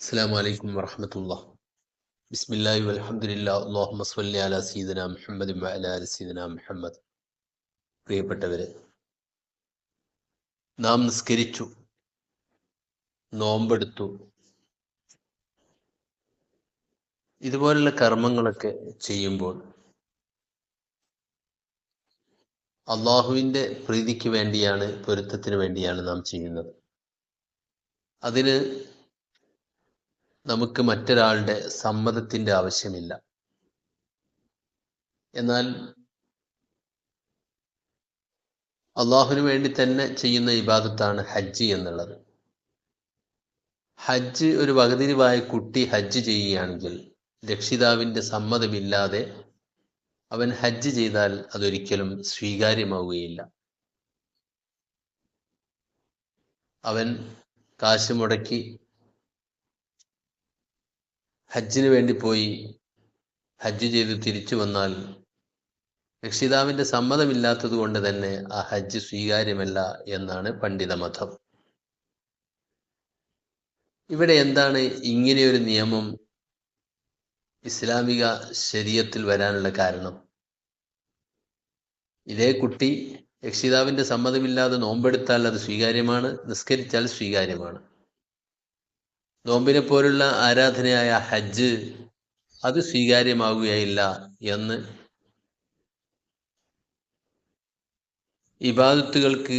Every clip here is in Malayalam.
അസ്സാം വലൈക്കും വറഹമത്തുള്ള ബിസ്മില്ലാഹി വൽഹംദുലില്ലാ അല്ലാഹുമ്മ സ്വല്ലി അലാ സീദന മുഹമ്മദ് അലി സീദന മുഹമ്മദ്. പ്രിയപ്പെട്ടവരെ നാം നിസ്കരിച്ചു നോമ്പെടുത്തു. ഇതുപോലുള്ള കർമ്മങ്ങളൊക്കെ ചെയ്യുമ്പോൾ അള്ളാഹുവിന്റെ പ്രീതിക്ക് വേണ്ടിയാണ് പൊരുത്തത്തിന് വേണ്ടിയാണ് നാം ചെയ്യുന്നത്. അതിന് നമുക്ക് മറ്റൊരാളുടെ സമ്മതത്തിന്റെ ആവശ്യമില്ല. എന്നാൽ അള്ളാഹുവിന് വേണ്ടി തന്നെ ചെയ്യുന്ന ഇബാദത്താണ് ഹജ്ജ് എന്നുള്ളത്. ഹജ്ജ് ഒരു വകതിരിവായ കുട്ടി ഹജ്ജ് ചെയ്യുകയാണെങ്കിൽ രക്ഷിതാവിന്റെ സമ്മതമില്ലാതെ അവൻ ഹജ്ജ് ചെയ്താൽ അതൊരിക്കലും സ്വീകാര്യമാവുകയില്ല. അവൻ കാശ് മുടക്കി ഹജ്ജിന് വേണ്ടി പോയി ഹജ്ജ് ചെയ്ത് തിരിച്ചു വന്നാൽ രക്ഷിതാവിന്റെ സമ്മതമില്ലാത്തത് കൊണ്ട് തന്നെ ആ ഹജ്ജ് സ്വീകാര്യമല്ല എന്നാണ് പണ്ഡിത മതം. ഇവിടെ എന്താണ് ഇങ്ങനെയൊരു നിയമം ഇസ്ലാമിക ശരീരത്തിൽ വരാനുള്ള കാരണം? ഇതേ കുട്ടി രക്ഷിതാവിന്റെ സമ്മതമില്ലാതെ നോമ്പെടുത്താൽ അത് സ്വീകാര്യമാണ് നിസ്കരിച്ചാൽ സ്വീകാര്യമാണ്. നോമ്പിനെ പോലുള്ള ആരാധനയായ ഹജ്ജ് അത് സ്വീകാര്യമാവുകയില്ല എന്ന് ഇബാദത്തുകൾക്ക്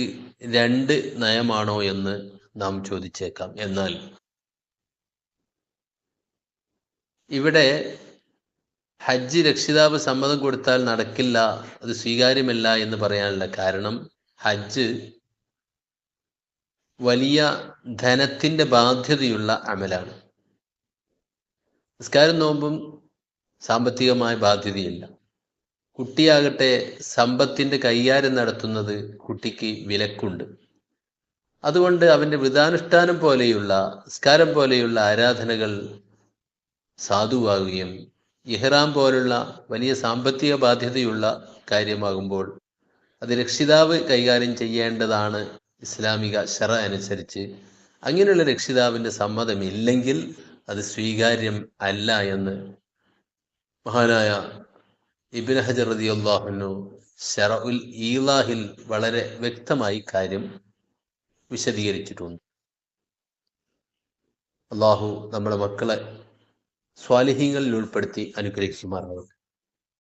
രണ്ട് നയമാണോ എന്ന് നാം ചോദിച്ചേക്കാം. എന്നാൽ ഇവിടെ ഹജ്ജ് രക്ഷിതാവ് സമ്മതം കൊടുത്താൽ നടക്കില്ല അത് സ്വീകാര്യമല്ല എന്ന് പറയാനുള്ള കാരണം ഹജ്ജ് വലിയ ധനത്തിന്റെ ബാധ്യതയുള്ള അമലാണ്. നിസ്കാരം നോമ്പും സാമ്പത്തികമായ ബാധ്യതയില്ല. കുട്ടിയാകട്ടെ സമ്പത്തിന്റെ കൈകാര്യം നടത്തുന്നത് കുട്ടിക്ക് വിലക്കുണ്ട്. അതുകൊണ്ട് അവന്റെ വൃതാനുഷ്ഠാനം പോലെയുള്ള നിസ്കാരം പോലെയുള്ള ആരാധനകൾ സാധുവാകുകയും ഇഹ്റാം പോലുള്ള വലിയ സാമ്പത്തിക ബാധ്യതയുള്ള കാര്യമാകുമ്പോൾ അത് രക്ഷിതാവ് കൈകാര്യം ചെയ്യേണ്ടതാണ് ഇസ്ലാമിക ഷറ അനുസരിച്ച് അങ്ങനെയുള്ള രക്ഷിതാവിന്റെ സമ്മതം ഇല്ലെങ്കിൽ അത് സ്വീകാര്യം അല്ല എന്ന് മഹാനായ ഇബിൻ ഹജർ റതി അള്ളാഹുനു ഷറഉൽ ഈലാഹിൽ വളരെ വ്യക്തമായി കാര്യം വിശദീകരിച്ചിട്ടുണ്ട്. അള്ളാഹു നമ്മുടെ മക്കളെ സ്വാലിഹ്യങ്ങളിൽ ഉൾപ്പെടുത്തി അനുഗ്രഹിക്കുമാറാവട്ടെ.